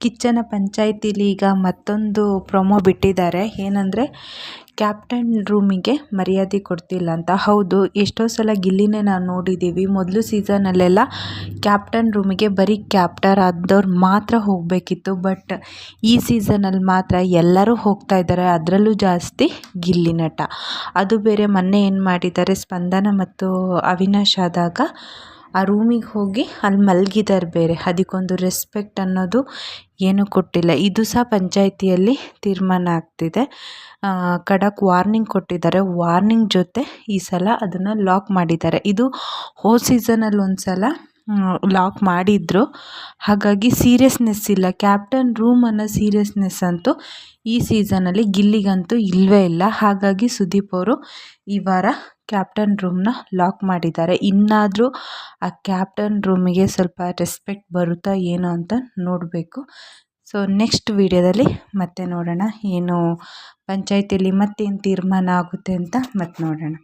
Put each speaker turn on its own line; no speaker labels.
ಕಿಚ್ಚನ ಪಂಚಾಯಿತಿಲಿ ಈಗ ಮತ್ತೊಂದು ಪ್ರೊಮೋ ಬಿಟ್ಟಿದ್ದಾರೆ. ಏನಂದರೆ ಕ್ಯಾಪ್ಟನ್ ರೂಮಿಗೆ ಮರ್ಯಾದೆ ಕೊಡ್ತಿಲ್ಲ ಅಂತ. ಹೌದು, ಎಷ್ಟೋ ಸಲ ಗಿಲ್ಲಿನೇ ನಾವು ನೋಡಿದ್ದೀವಿ ಮೊದಲು ಸೀಸನಲ್ಲೆಲ್ಲ ಕ್ಯಾಪ್ಟನ್ ರೂಮಿಗೆ ಬರೀ ಕ್ಯಾಪ್ಟರ್ ಆದವ್ರು ಮಾತ್ರ ಹೋಗಬೇಕಿತ್ತು. ಬಟ್ ಈ ಸೀಸನಲ್ಲಿ ಮಾತ್ರ ಎಲ್ಲರೂ ಹೋಗ್ತಾ ಇದ್ದಾರೆ. ಅದರಲ್ಲೂ ಜಾಸ್ತಿ ಗಿಲ್ಲಿ ನಟ. ಅದು ಬೇರೆ ಮೊನ್ನೆ ಏನು ಮಾಡಿದ್ದಾರೆ, ಸ್ಪಂದನ ಮತ್ತು ಅವಿನಾಶ್ ಆದಾಗ ಆ ರೂಮಿಗೆ ಹೋಗಿ ಅಲ್ಲಿ ಮಲಗಿದ್ದಾರೆ ಬೇರೆ. ಅದಕ್ಕೊಂದು ರೆಸ್ಪೆಕ್ಟ್ ಅನ್ನೋದು ಏನೂ ಕೊಟ್ಟಿಲ್ಲ. ಇದು ಸಹ ಪಂಚಾಯಿತಿಯಲ್ಲಿ ತೀರ್ಮಾನ ಆಗ್ತಿದೆ. ಖಡಕ್ ವಾರ್ನಿಂಗ್ ಕೊಟ್ಟಿದ್ದಾರೆ. ವಾರ್ನಿಂಗ್ ಜೊತೆ ಈ ಸಲ ಅದನ್ನು ಲಾಕ್ ಮಾಡಿದ್ದಾರೆ. ಇದು ಹೋದ ಸೀಸನಲ್ಲಿ ಒಂದು ಸಲ ಲಾಕ್ ಮಾಡಿದ್ರು. ಹಾಗಾಗಿ ಸೀರಿಯಸ್ನೆಸ್ ಇಲ್ಲ. ಕ್ಯಾಪ್ಟನ್ ರೂಮ್ ಅನ್ನೋ ಸೀರಿಯಸ್ನೆಸ್ ಅಂತೂ ಈ ಸೀಸನಲ್ಲಿ ಗಿಲ್ಲಿಗಂತೂ ಇಲ್ಲವೇ ಇಲ್ಲ. ಹಾಗಾಗಿ ಸುದೀಪ್ ಅವರು ಈ ವಾರ ಕ್ಯಾಪ್ಟನ್ ರೂಮ್ನ ಲಾಕ್ ಮಾಡಿದ್ದಾರೆ. ಇನ್ನಾದರೂ ಆ ಕ್ಯಾಪ್ಟನ್ ರೂಮಿಗೆ ಸ್ವಲ್ಪ ರೆಸ್ಪೆಕ್ಟ್ ಬರುತ್ತಾ ಏನೋ ಅಂತ ನೋಡಬೇಕು. ಸೊ ನೆಕ್ಸ್ಟ್ ವಿಡಿಯೋದಲ್ಲಿ ಮತ್ತೆ ನೋಡೋಣ. ಏನು ಪಂಚಾಯತಿಯಲ್ಲಿ ಮತ್ತೇನು ತೀರ್ಮಾನ ಆಗುತ್ತೆ ಅಂತ ಮತ್ತೆ ನೋಡೋಣ.